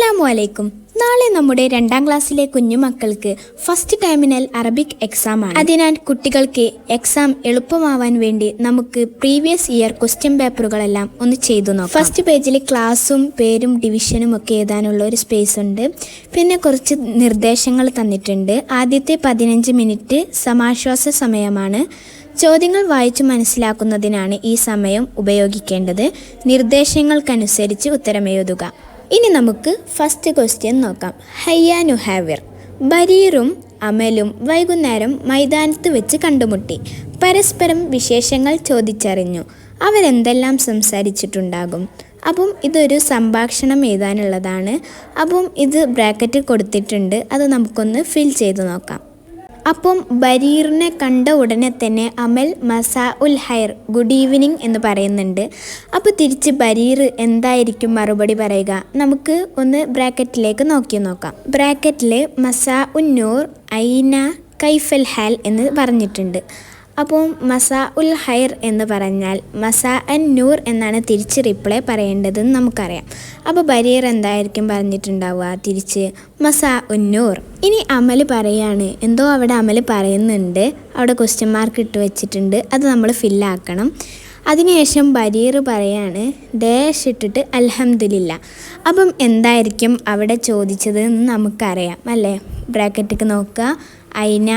അസ്സലാമു അലൈക്കും നാളെ നമ്മുടെ രണ്ടാം ക്ലാസ്സിലെ കുഞ്ഞുമക്കൾക്ക് ഫസ്റ്റ് ടൈമിനൽ അറബിക് എക്സാം ആണ്. അതിനാൽ കുട്ടികൾക്ക് എക്സാം എളുപ്പമാവാൻ വേണ്ടി നമുക്ക് പ്രീവിയസ് ഇയർ ക്വസ്റ്റ്യൻ പേപ്പറുകളെല്ലാം ഒന്ന് ചെയ്തു നോക്കാം. ഫസ്റ്റ് പേജിൽ ക്ലാസ്സും പേരും ഡിവിഷനും ഒക്കെ എഴുതാനുള്ള ഒരു സ്പേസ് ഉണ്ട്. പിന്നെ കുറച്ച് നിർദ്ദേശങ്ങൾ തന്നിട്ടുണ്ട്. ആദ്യത്തെ പതിനഞ്ച് മിനിറ്റ് സമാശ്വാസ സമയമാണ്. ചോദ്യങ്ങൾ വായിച്ചു മനസ്സിലാക്കുന്നതിനാണ് ഈ സമയം ഉപയോഗിക്കേണ്ടത്. നിർദ്ദേശങ്ങൾക്കനുസരിച്ച് ഉത്തരമെഴുതുക. ഇനി നമുക്ക് ഫസ്റ്റ് ക്വസ്റ്റ്യൻ നോക്കാം. ഹയ്യാനു ഹാവിർ ബരീറും അമലും വൈകുന്നേരം മൈതാനത്ത് വെച്ച് കണ്ടുമുട്ടി. പരസ്പരം വിശേഷങ്ങൾ ചോദിച്ചറിഞ്ഞു. അവരെന്തെല്ലാം സംസാരിച്ചിട്ടുണ്ടാകും? അപ്പം ഇതൊരു സംഭാഷണം എഴുതാനുള്ളതാണ്. അപ്പം ഇത് ബ്രാക്കറ്റ് കൊടുത്തിട്ടുണ്ട്. അത് നമുക്കൊന്ന് ഫിൽ ചെയ്ത് നോക്കാം. അപ്പം ബരീറിനെ കണ്ട ഉടനെ തന്നെ അമൽ മസാ ഉൽ ഹൈർ ഗുഡ് ഈവനിങ് എന്ന് പറയുന്നുണ്ട്. അപ്പോൾ തിരിച്ച് ബരീർ എന്തായിരിക്കും മറുപടി പറയുക? നമുക്ക് ഒന്ന് ബ്രാക്കറ്റിലേക്ക് നോക്കി നോക്കാം. ബ്രാക്കറ്റിൽ മസാ ഉൻ നൂർ ഐന കൈഫൽ ഹാൽ എന്ന് പറഞ്ഞിട്ടുണ്ട്. അപ്പോൾ മസാ ഉൽ ഹൈർ എന്ന് പറഞ്ഞാൽ മസാ അൻ നൂർ എന്നാണ് തിരിച്ച് റിപ്ലൈ പറയേണ്ടതെന്ന് നമുക്കറിയാം. അപ്പോൾ ബരീർ എന്തായിരിക്കും പറഞ്ഞിട്ടുണ്ടാവുക? തിരിച്ച് മസാ ഉൻ നൂർ. ഇനി അമൽ പറയാണ്. എന്തോ അവിടെ അമൽ പറയുന്നുണ്ട്. അവിടെ ക്വസ്റ്റ്യൻ മാർക്ക് ഇട്ട് വെച്ചിട്ടുണ്ട്. അത് നമ്മൾ ഫില്ലാക്കണം അതിനുശേഷം ബരീർ പറയാണ് ഡേഷ് ഇട്ടിട്ട് അൽഹംദുലില്ല. അപ്പം എന്തായിരിക്കും അവിടെ ചോദിച്ചത് എന്ന് നമുക്കറിയാം അല്ലേ? ബ്രാക്കറ്റിക്ക് നോക്കുക. ഐന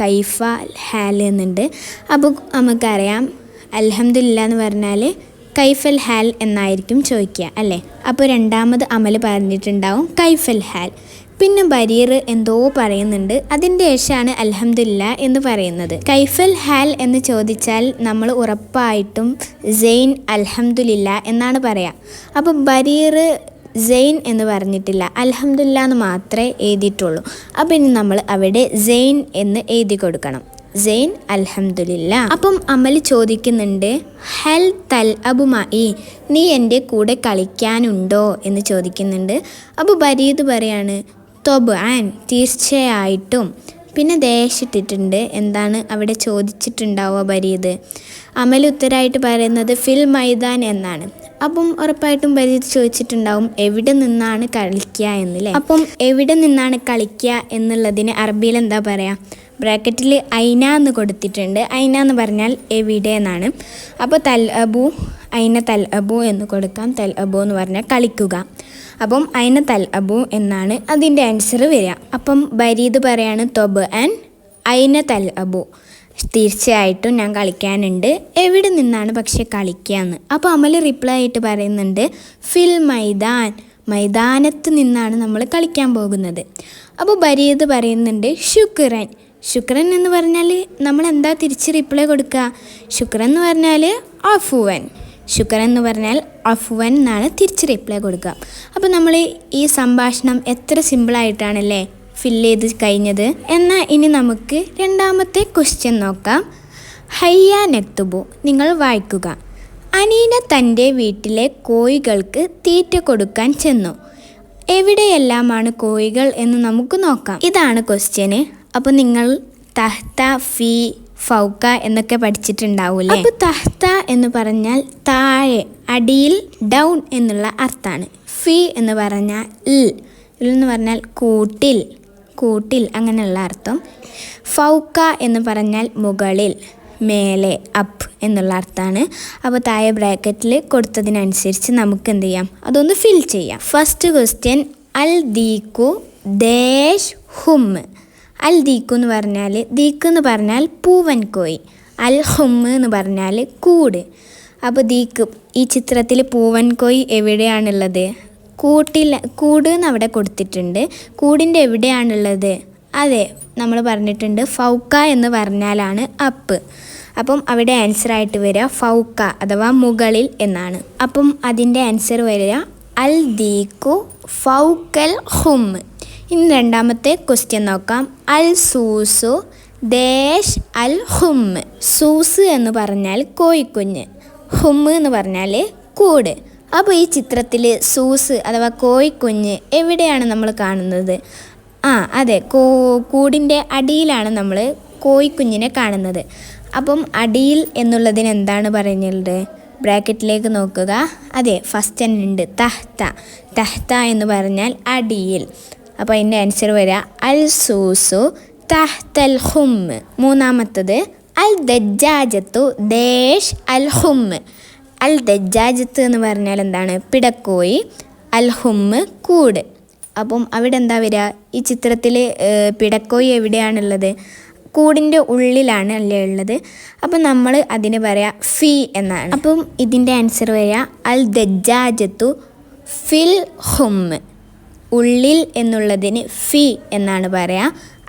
കൈഫ ഹാൽ എന്നുണ്ട്. അപ്പോൾ നമുക്കറിയാം അലഹമില്ല എന്ന് പറഞ്ഞാൽ കൈഫൽ ഹാൽ എന്നായിരിക്കും ചോദിക്കുക അല്ലേ? അപ്പോൾ രണ്ടാമത് അമൽ പറഞ്ഞിട്ടുണ്ടാവും കൈഫൽ ഹാൽ. പിന്നെ ബരീർ എന്തോ പറയുന്നുണ്ട് അതിന്റെ ശേഷമാണ് അലഹമില്ല എന്ന് പറയുന്നത്. കൈഫൽ ഹാൽ എന്ന് ചോദിച്ചാൽ നമ്മൾ ഉറപ്പായിട്ടും സെയിൻ അലഹമില്ല എന്നാണ് പറയുക അപ്പോൾ ബരീർ സെയിൻ എന്ന് പറഞ്ഞിട്ടില്ല. അലഹമില്ല എന്ന് മാത്രമേ എഴുതിയിട്ടുള്ളൂ. അപ്പം ഇനി നമ്മൾ അവിടെ സെയിൻ എന്ന് എഴുതി കൊടുക്കണം. സെയിൻ അൽഹംദുലില്ല. അപ്പം അമൽ ചോദിക്കുന്നുണ്ട് ഹൽ തൽ അബുമായി നീ എന്റെ കൂടെ കളിക്കാനുണ്ടോ? എന്ന് ചോദിക്കുന്നുണ്ട്. അപ്പോൾ ബരീദ് പറയാണ് തൊബ് ആൻ തീർച്ചയായിട്ടും. പിന്നെ ദേഷ്യട്ടിട്ടുണ്ട് എന്താണ് അവിടെ ചോദിച്ചിട്ടുണ്ടാവുക ബരീദ്? അമൽ ഉത്തരായിട്ട് പറയുന്നത് ഫിൽ മൈദാൻ എന്നാണ്. അപ്പം ഉറപ്പായിട്ടും ബരീദ് ചോദിച്ചിട്ടുണ്ടാവും എവിടെ നിന്നാണ് കളിക്കുക എന്നല്ലേ അപ്പം എവിടെ നിന്നാണ് കളിക്കുക എന്നുള്ളതിന് അറബിയിൽ എന്താ പറയുക ബ്രാക്കറ്റിൽ ഐന എന്ന് കൊടുത്തിട്ടുണ്ട്. ഐന എന്ന് പറഞ്ഞാൽ എവിടെ എന്നാണ്. അപ്പോൾ തൽ അബു അയിന തൽ അബു എന്ന് കൊടുക്കാം. തൽ അബു എന്ന് പറഞ്ഞാൽ കളിക്കുക. അപ്പം അയിന തൽ അബു എന്നാണ് അതിന്റെ ആൻസർ വരിക. അപ്പം ബരീദ് പറയാണ് തൊബ് ആൻഡ് അയിന തൽ അബു തീർച്ചയായിട്ടും ഞാൻ കളിക്കാനുണ്ട്. എവിടെ നിന്നാണ് പക്ഷെ കളിക്കാന്ന്. അപ്പോൾ അമൽ റിപ്ലൈ ആയിട്ട് പറയുന്നുണ്ട് ഫിൽ മൈദാൻ മൈതാനത്ത് നിന്നാണ് നമ്മൾ കളിക്കാൻ പോകുന്നത്. അപ്പോൾ ബരീദ് പറയുന്നുണ്ട് ശുക്രൻ ശുക്രൻ എന്ന് പറഞ്ഞാൽ നമ്മൾ എന്താ തിരിച്ച് റിപ്ലൈ കൊടുക്കുക? ശുക്രൻ എന്ന് പറഞ്ഞാൽ അഫുവൻ. ശുക്രൻ എന്ന് പറഞ്ഞാൽ അഫുവൻ എന്നാണ് തിരിച്ച് റിപ്ലൈ കൊടുക്കുക. അപ്പോൾ നമ്മൾ ഈ സംഭാഷണം എത്ര സിമ്പിളായിട്ടാണല്ലേ ഫില്ല് ചെയ്ത് കഴിഞ്ഞത്. എന്നാൽ ഇനി നമുക്ക് രണ്ടാമത്തെ ക്വസ്റ്റ്യൻ നോക്കാം. ഹയ്യ നെക്തുബു നിങ്ങൾ വായിക്കുക. അനീന തന്റെ വീട്ടിലെ കോഴികൾക്ക് തീറ്റ കൊടുക്കാൻ ചെന്നു. എവിടെയെല്ലാമാണ് കോഴികൾ എന്ന് നമുക്ക് നോക്കാം. ഇതാണ് ക്വസ്റ്റ്യന് അപ്പോൾ നിങ്ങൾ തഹ്ത ഫി ഫൗക്ക എന്നൊക്കെ പഠിച്ചിട്ടുണ്ടാവൂലേ അപ്പോൾ തഹ്ത എന്ന് പറഞ്ഞാൽ താഴെ അടിയിൽ ഡൗൺ എന്നുള്ള അർത്ഥമാണ്. ഫി എന്ന് പറഞ്ഞാൽ ഇൽ എന്ന് പറഞ്ഞാൽ കൂട്ടിൽ. കൂട്ടിൽ അങ്ങനെയുള്ള അർത്ഥം. ഫൗക്ക എന്ന് പറഞ്ഞാൽ മുകളിൽ മേലെ അപ്പ് എന്നുള്ള അർത്ഥമാണ്. അപ്പോൾ താഴെ ബ്രാക്കറ്റിൽ കൊടുത്തതിനനുസരിച്ച് നമുക്ക് എന്ത് ചെയ്യാം? അതൊന്ന് ഫിൽ ചെയ്യാം. ഫസ്റ്റ് ക്വസ്റ്റ്യൻ അൽ ദീക്കു ദേശ് ഹും. അൽ ദീക്കു എന്ന് പറഞ്ഞാൽ ദീക്ക് എന്ന് പറഞ്ഞാൽ പൂവൻ കോയി. അൽ ഹും എന്ന് പറഞ്ഞാൽ കൂട്. അപ്പോൾ ദീക്ക് ഈ ചിത്രത്തിൽ പൂവൻ കോയി എവിടെയാണുള്ളത്? കൂട്ടിൽ കൂട് എന്ന് അവിടെ കൊടുത്തിട്ടുണ്ട്. കൂടിന്റെ എവിടെയാണുള്ളത്? അതെ നമ്മൾ പറഞ്ഞിട്ടുണ്ട് ഫൗക്ക എന്ന് പറഞ്ഞാലാണ് അപ്പ്. അപ്പം അവിടെ ആൻസർ ആയിട്ട് വരിക ഫൗക്ക അഥവാ മുകളിൽ എന്നാണ്. അപ്പം അതിന്റെ ആൻസർ വരിക അൽ ദീക്കു ഫൗക്കൽ ഹും. ഇനി രണ്ടാമത്തെ ക്വസ്റ്റ്യൻ നോക്കാം. അൽ സൂസു ദേശ് അൽ ഹും. സൂസ് എന്ന് പറഞ്ഞാൽ കോഴിക്കുഞ്ഞ്. ഹും എന്ന് പറഞ്ഞാൽ കൂട്. അപ്പോൾ ഈ ചിത്രത്തിൽ സൂസ് അഥവാ കോഴിക്കുഞ്ഞ് എവിടെയാണ് നമ്മൾ കാണുന്നത്? ആ അതെ കോ കൂടിന്റെ അടിയിലാണ് നമ്മൾ കോഴിക്കുഞ്ഞിനെ കാണുന്നത്. അപ്പം അടിയിൽ എന്നുള്ളതിന് എന്താണ് പറയുന്നത് ബ്രാക്കറ്റിലേക്ക് നോക്കുക. അതെ ഫസ്റ്റ് തന്നെ ഉണ്ട്. തഹ്ത. തഹ്ത എന്ന് പറഞ്ഞാൽ അടിയിൽ. അപ്പോൾ അതിന്റെ ആൻസർ വരിക അൽ സൂസു തഹ്തൽ ഹും. മൂന്നാമത്തത് അൽ ദജാജത്തു ദേഷ് അൽ ഹുമ്മ് അൽ ദജ്ജാജത്ത് എന്ന് പറഞ്ഞാൽ എന്താണ്? പിടക്കോയി അൽ ഹുമ്മ് കൂട്. അപ്പം അവിടെ എന്താ വരിക? ഈ ചിത്രത്തിൽ പിടക്കോയി എവിടെയാണുള്ളത്? കൂടിന്റെ ഉള്ളിലാണ് അല്ലേ ഉള്ളത്? അപ്പം നമ്മൾ അതിന് പറയാം ഫി എന്നാണ്. അപ്പം ഇതിന്റെ ആൻസർ വരിക അൽ ദജ്ജാജത്തു ഫിൽ ഹുമ്മ് ഉള്ളിൽ എന്നുള്ളതിന് ഫി എന്നാണ് പറയാ.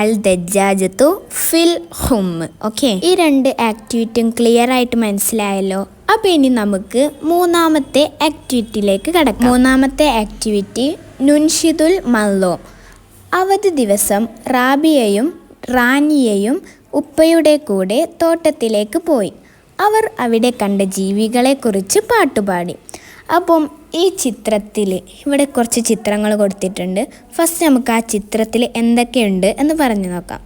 അൽ ദജ്ജാജത്തു ഫിൽ ഹുമ്മ് ഓക്കെ? ഈ രണ്ട് ആക്ടിവിറ്റിയും ക്ലിയർ ആയിട്ട് മനസ്സിലായല്ലോ? അപ്പോൾ ഇനി നമുക്ക് മൂന്നാമത്തെ ആക്ടിവിറ്റിയിലേക്ക് കടക്കാം. മൂന്നാമത്തെ ആക്ടിവിറ്റി നുൻഷിദുൽ മല്ലോ അവധി ദിവസം റാബിയയും റാനിയയും ഉപ്പയുടെ കൂടെ തോട്ടത്തിലേക്ക് പോയി. അവർ അവിടെ കണ്ട ജീവികളെക്കുറിച്ച് പാട്ടുപാടി. അപ്പം ഈ ചിത്രത്തിൽ ഇവിടെ കുറച്ച് ചിത്രങ്ങൾ കൊടുത്തിട്ടുണ്ട്. ഫസ്റ്റ് നമുക്ക് ആ ചിത്രത്തിൽ എന്തൊക്കെയുണ്ട് എന്ന് പറഞ്ഞു നോക്കാം.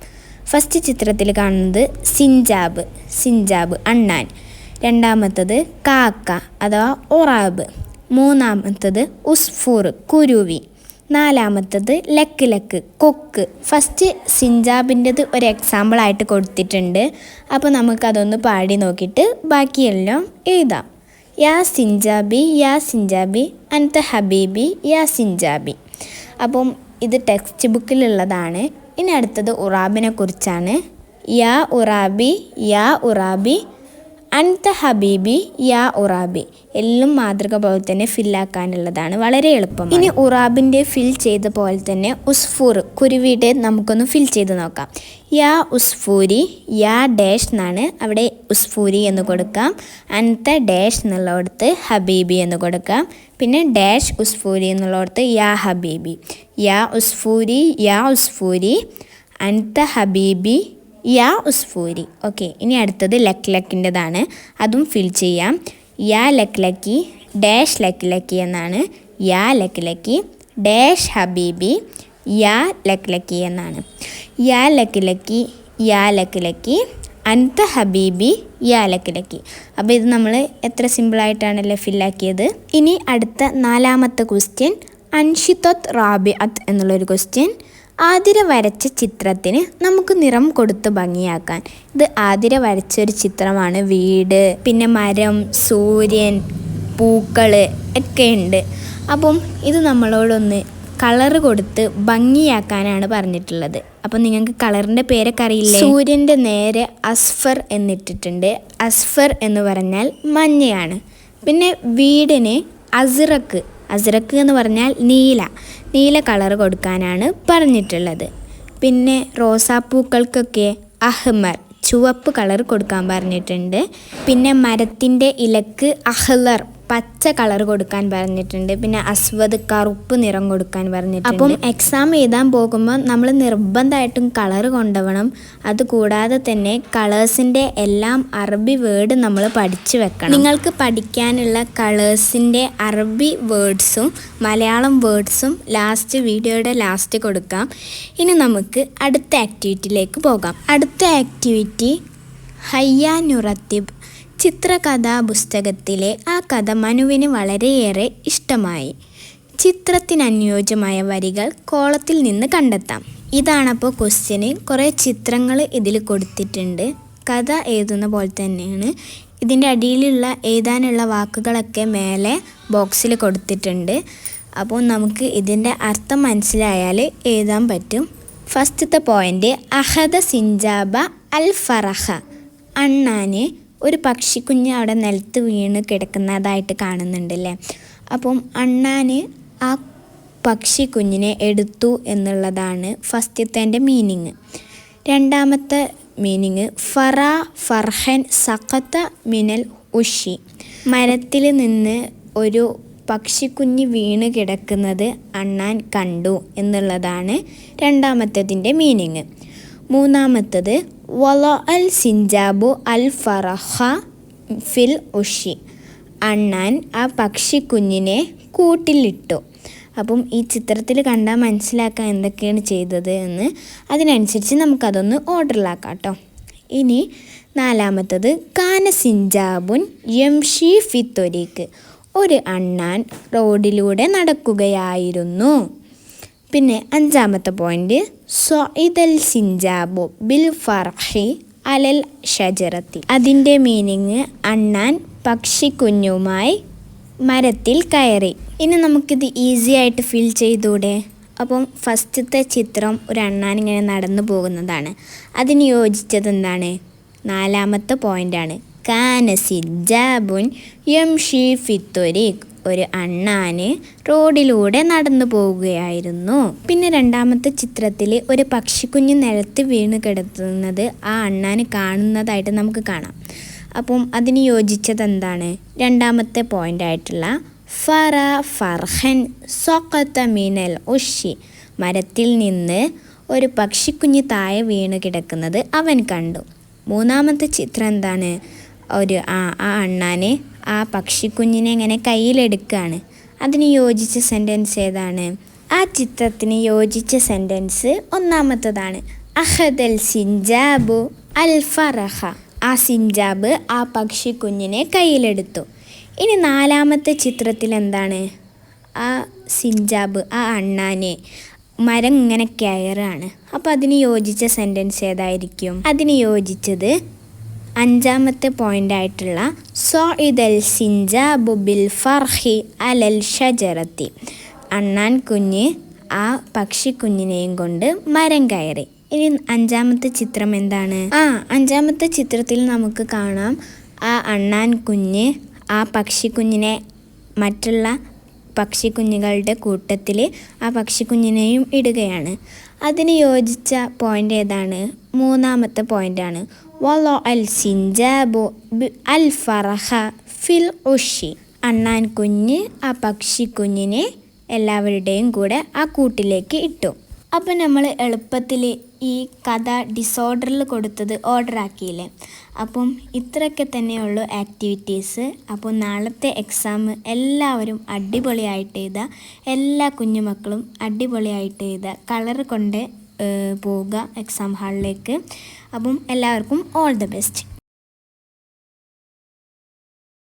ഫസ്റ്റ് ചിത്രത്തിൽ കാണുന്നത് സിഞ്ചാബ് സിഞ്ചാബ് അണ്ണാൻ. രണ്ടാമത്തത് കാക്ക അഥവാ ഒറാബ്. മൂന്നാമത്തത് ഉസ്ഫൂർ കുരുവി. നാലാമത്തത് ലക്ക് ലക്ക് കൊക്ക്. ഫസ്റ്റ് സിഞ്ചാബിന്റെത് ഒരു എക്സാമ്പിൾ ആയിട്ട് കൊടുത്തിട്ടുണ്ട്. അപ്പോൾ നമുക്കതൊന്ന് പാടി നോക്കിയിട്ട് ബാക്കിയെല്ലാം എഴുതാം. യാ സിഞ്ചാബി യാ സിഞ്ചാബി അൻത ഹബീബി യാ സിഞ്ചാബി. അപ്പം ഇത് ടെക്സ്റ്റ് ബുക്കിലുള്ളതാണ് ഇനി അടുത്തത് ഉറാബിനെ കുറിച്ചാണ്. യാ ഉറാബി യാ ഉറാബി അൻത ഹബീബി യാ ഉറാബി. എല്ലാം മാതൃക പോലെ തന്നെ ഫില്ലാക്കാനുള്ളതാണ്. വളരെ എളുപ്പം ഇനി ഉറാബിന്റെ ഫിൽ ചെയ്ത പോലെ തന്നെ ഉസ്ഫൂർ കുരുവിയുടെ നമുക്കൊന്ന് ഫിൽ ചെയ്ത് നോക്കാം. യാ ഉസ്ഫൂരി യാ ഡാഷ് എന്നാണ് അവിടെ ഉസ്ഫൂരി എന്ന് കൊടുക്കാം. അൻത ഡാഷ് എന്നുള്ളടത്ത് ഹബീബി എന്ന് കൊടുക്കാം. പിന്നെ ഡാഷ് ഉസ്ഫൂരി എന്നുള്ളടത്ത് യാ ഹബീബി. യാ ഉസ്ഫൂരി യാ ഉസ്ഫൂരി അൻത ഹബീബി യാ ഉസ്ഫൂരി ഓക്കെ ഇനി അടുത്തത് ലക്ക് ലക്കിന്റെതാണ്. അതും ഫിൽ ചെയ്യാം. യാ ലക്ക് ലക്കി ഡാഷ് ലക്ക് ലക്കി എന്നാണ്. യാ ലക്ക് ലക്കി ഡാഷ് ഹബീബി യാ ലക്ക് ലക്കി എന്നാണ്. യാ ലക്ക് ലക്കി യാ ലക്ക് ലക്കി അൻത ഹബീബി യാ ലക്ക് ലക്കി. അപ്പോൾ ഇത് നമ്മൾ എത്ര സിമ്പിളായിട്ടാണല്ലേ ഫില്ലാക്കിയത്? ഇനി അടുത്ത നാലാമത്തെ ക്വസ്റ്റ്യൻ അൻഷിത്തൊത്ത് റാബി അത്ത് എന്നുള്ളൊരു ക്വസ്റ്റ്യൻ. ആതിര വരച്ച ചിത്രത്തിന് നമുക്ക് നിറം കൊടുത്ത് ഭംഗിയാക്കാൻ. ഇത് ആതിര വരച്ചൊരു ചിത്രമാണ്. വീട് പിന്നെ മരം സൂര്യൻ പൂക്കൾ ഒക്കെ ഉണ്ട്. അപ്പം ഇത് നമ്മളോടൊന്ന് കളർ കൊടുത്ത് ഭംഗിയാക്കാനാണ് പറഞ്ഞിട്ടുള്ളത്. അപ്പം നിങ്ങൾക്ക് കളറിന്റെ പേരൊക്കെ അറിയില്ലേ? സൂര്യന്റെ നേരെ അസ്ഫർ എന്നിട്ടിട്ടുണ്ട്. അസ്ഫർ എന്ന് പറഞ്ഞാൽ മഞ്ഞയാണ്. പിന്നെ വീടിന് അസിറക്ക് അസിറക്ക് എന്ന് പറഞ്ഞാൽ നീല. നീല കളർ കൊടുക്കാനാണ് പറഞ്ഞിട്ടുള്ളത്. പിന്നെ റോസാപ്പൂക്കൾക്കൊക്കെ അഹ്മർ ചുവപ്പ് കളർ കൊടുക്കാൻ പറഞ്ഞിട്ടുണ്ട്. പിന്നെ മരത്തിന്റെ ഇലക്ക് അഹ്ലർ പച്ച കളർ കൊടുക്കാൻ പറഞ്ഞിട്ടുണ്ട്. പിന്നെ അസ്വദ് കറുപ്പ് നിറം കൊടുക്കാൻ പറഞ്ഞിട്ടുണ്ട്. അപ്പം എക്സാം എഴുതാൻ പോകുമ്പോൾ നമ്മൾ നിർബന്ധമായിട്ടും കളർ കൊണ്ടുപോകണം അതുകൂടാതെ തന്നെ കളേഴ്സിന്റെ എല്ലാം അറബി വേർഡ് നമ്മൾ പഠിച്ചു വെക്കണം. നിങ്ങൾക്ക് പഠിക്കാനുള്ള കളേഴ്സിന്റെ അറബി വേർഡ്സും മലയാളം വേർഡ്സും ലാസ്റ്റ് വീഡിയോയുടെ ലാസ്റ്റ് കൊടുക്കാം. ഇനി നമുക്ക് അടുത്ത ആക്ടിവിറ്റിയിലേക്ക് പോകാം. അടുത്ത ആക്ടിവിറ്റി ഹയ്യ നുറത്തിബ് ചിത്രകഥാ പുസ്തകത്തിലെ ആ കഥ മനുവിന് വളരെയേറെ ഇഷ്ടമായി. ചിത്രത്തിനനുയോജ്യമായ വരികൾ കോളത്തിൽ നിന്ന് കണ്ടെത്താം. ഇതാണപ്പോൾ ക്വസ്റ്റ്യന് കുറേ ചിത്രങ്ങൾ ഇതിൽ കൊടുത്തിട്ടുണ്ട്. കഥ എഴുതുന്ന പോലെ തന്നെയാണ്. ഇതിന്റെ അടിയിലുള്ള എഴുതാനുള്ള വാക്കുകളൊക്കെ മേലെ ബോക്സിൽ കൊടുത്തിട്ടുണ്ട്. അപ്പോൾ നമുക്ക് ഇതിന്റെ അർത്ഥം മനസ്സിലായാൽ എഴുതാൻ പറ്റും. ഫസ്റ്റത്തെ പോയിന്റ് അഹദ സിഞ്ചാബ അൽ ഫറഹ. അണ്ണാന് ഒരു പക്ഷിക്കുഞ്ഞ് അവിടെ നിലത്ത് വീണ് കിടക്കുന്നതായിട്ട് കാണുന്നുണ്ടല്ലേ? അപ്പം അണ്ണാന് ആ പക്ഷി കുഞ്ഞിനെ എടുത്തു എന്നുള്ളതാണ് ഫസ്റ്റത്തെ മീനിങ്. രണ്ടാമത്തെ മീനിങ് ഫറ ഫർഹൻ സഖത്ത മിനൽ ഉഷി. മരത്തിൽ നിന്ന് ഒരു പക്ഷിക്കുഞ്ഞ് വീണ് കിടക്കുന്നത് അണ്ണാൻ കണ്ടു എന്നുള്ളതാണ് രണ്ടാമത്തതിന്റെ മീനിങ്. മൂന്നാമത്തത് വല അൽ സിഞ്ചാബു അൽ ഫറഹ ഫിൽ ഉഷി അണ്ണാൻ ആ പക്ഷിക്കുഞ്ഞിനെ കൂട്ടിലിട്ടു. അപ്പം ഈ ചിത്രത്തിൽ കണ്ടാൽ മനസ്സിലാക്കാൻ എന്തൊക്കെയാണ് ചെയ്തത് എന്ന്. അതിനനുസരിച്ച് നമുക്കതൊന്ന് ഓർഡറിലാക്കാം കേട്ടോ. ഇനി നാലാമത്തത് കാന സിഞ്ചാബുൻ യംഷി ഫിത്തൊരീക്ക് ഒരു അണ്ണാൻ റോഡിലൂടെ നടക്കുകയായിരുന്നു. പിന്നെ അഞ്ചാമത്തെ പോയിന്റ് സൊഇദൽ സിഞ്ചാബു ബിൽ ഫർഹി അലൽ ഷജറത്തി. അതിന്റെ മീനിങ് അണ്ണാൻ പക്ഷിക്കുഞ്ഞുമായി മരത്തിൽ കയറി. ഇനി നമുക്കിത് ഈസി ആയിട്ട് ഫിൽ ചെയ്തൂടെ? അപ്പം ഫസ്റ്റത്തെ ചിത്രം ഒരു അണ്ണാൻ ഇങ്ങനെ നടന്നു പോകുന്നതാണ്. അതിന് യോജിച്ചത് എന്താണ്? നാലാമത്തെ പോയിന്റാണ് കാനസിജാബുൻ യംഷി ഫിത്തൊരീഖ്. ഒരു അണ്ണാന് റോഡിലൂടെ നടന്നു പോവുകയായിരുന്നു. പിന്നെ രണ്ടാമത്തെ ചിത്രത്തിൽ ഒരു പക്ഷിക്കുഞ്ഞ് നിലത്ത് വീണ് കിടത്തുന്നത് ആ അണ്ണാന് കാണുന്നതായിട്ട് നമുക്ക് കാണാം. അപ്പം അതിന് യോജിച്ചത് എന്താണ്? രണ്ടാമത്തെ പോയിന്റ് ആയിട്ടുള്ള ഫറ ഫർഹൻ സൊക്കത്ത മീനൽ ഉഷി മരത്തിൽ നിന്ന് ഒരു പക്ഷിക്കുഞ്ഞ് താഴെ വീണ് കിടക്കുന്നത് അവൻ കണ്ടു. മൂന്നാമത്തെ ചിത്രം എന്താണ്? ഒരു ആ ആ അണ്ണാനെ ആ പക്ഷിക്കുഞ്ഞിനെ എങ്ങനെ കയ്യിലെടുക്കുകയാണ് അതിന് യോജിച്ച സെന്റൻസ് ഏതാണ്? ആ ചിത്രത്തിന് യോജിച്ച സെന്റൻസ് ഒന്നാമത്തതാണ്. അഹദൽ സിഞ്ചാബു അൽ ഫറഹ ആ സിഞ്ചാബ് ആ പക്ഷിക്കുഞ്ഞിനെ കയ്യിലെടുത്തു. ഇനി നാലാമത്തെ ചിത്രത്തിൽ എന്താണ്? ആ സിഞ്ചാബ് ആ അണ്ണാനെ മരം ഇങ്ങനെ കയറാണ്. അപ്പോൾ അതിന് യോജിച്ച സെന്റൻസ് ഏതായിരിക്കും? അതിന് യോജിച്ചത് അഞ്ചാമത്തെ പോയിന്റ് ആയിട്ടുള്ള സോ ഇദൽ സിഞ്ചാബു ബിൽ ഫർഹി അലൽ ഷജറത്തി. അണ്ണാൻ കുഞ്ഞ് ആ പക്ഷിക്കുഞ്ഞിനെയും കൊണ്ട് മരം കയറി. ഇനി അഞ്ചാമത്തെ ചിത്രം എന്താണ്? ആ അഞ്ചാമത്തെ ചിത്രത്തിൽ നമുക്ക് കാണാം. ആ അണ്ണാൻ കുഞ്ഞ് ആ പക്ഷിക്കുഞ്ഞിനെ മറ്റുള്ള പക്ഷിക്കുഞ്ഞുങ്ങളുടെ കൂട്ടത്തിൽ ആ പക്ഷിക്കുഞ്ഞിനെയും ഇടുകയാണ്. അതിന് യോജിച്ച പോയിന്റ് ഏതാണ്? മൂന്നാമത്തെ പോയിന്റാണ്. വലോ അൽ സിഞ്ചാബു അൽ ഫറഹ ഫിൽ ഉഷി അണ്ണാൻ കുഞ്ഞ് ആ പക്ഷിക്കുഞ്ഞിനെ എല്ലാവരുടെയും കൂടെ ആ കൂട്ടിലേക്ക് ഇട്ടു. അപ്പം നമ്മൾ എളുപ്പത്തിൽ ഈ കഥ ഡിസോർഡറിൽ കൊടുത്തത് ഓർഡർ ആക്കിയില്ലേ? അപ്പം ഇത്രയൊക്കെ തന്നെയുള്ളൂ ആക്ടിവിറ്റീസ് അപ്പോൾ നാളത്തെ എക്സാം എല്ലാവരും അടിപൊളിയായിട്ട് എഴുതുക. എല്ലാ കുഞ്ഞുമക്കളും അടിപൊളിയായിട്ട് എഴുതുക. കളർ കൊണ്ട് പോവുക എക്സാം ഹാളിലേക്ക് അപ്പം എല്ലാവർക്കും ഓൾ ദ ബെസ്റ്റ്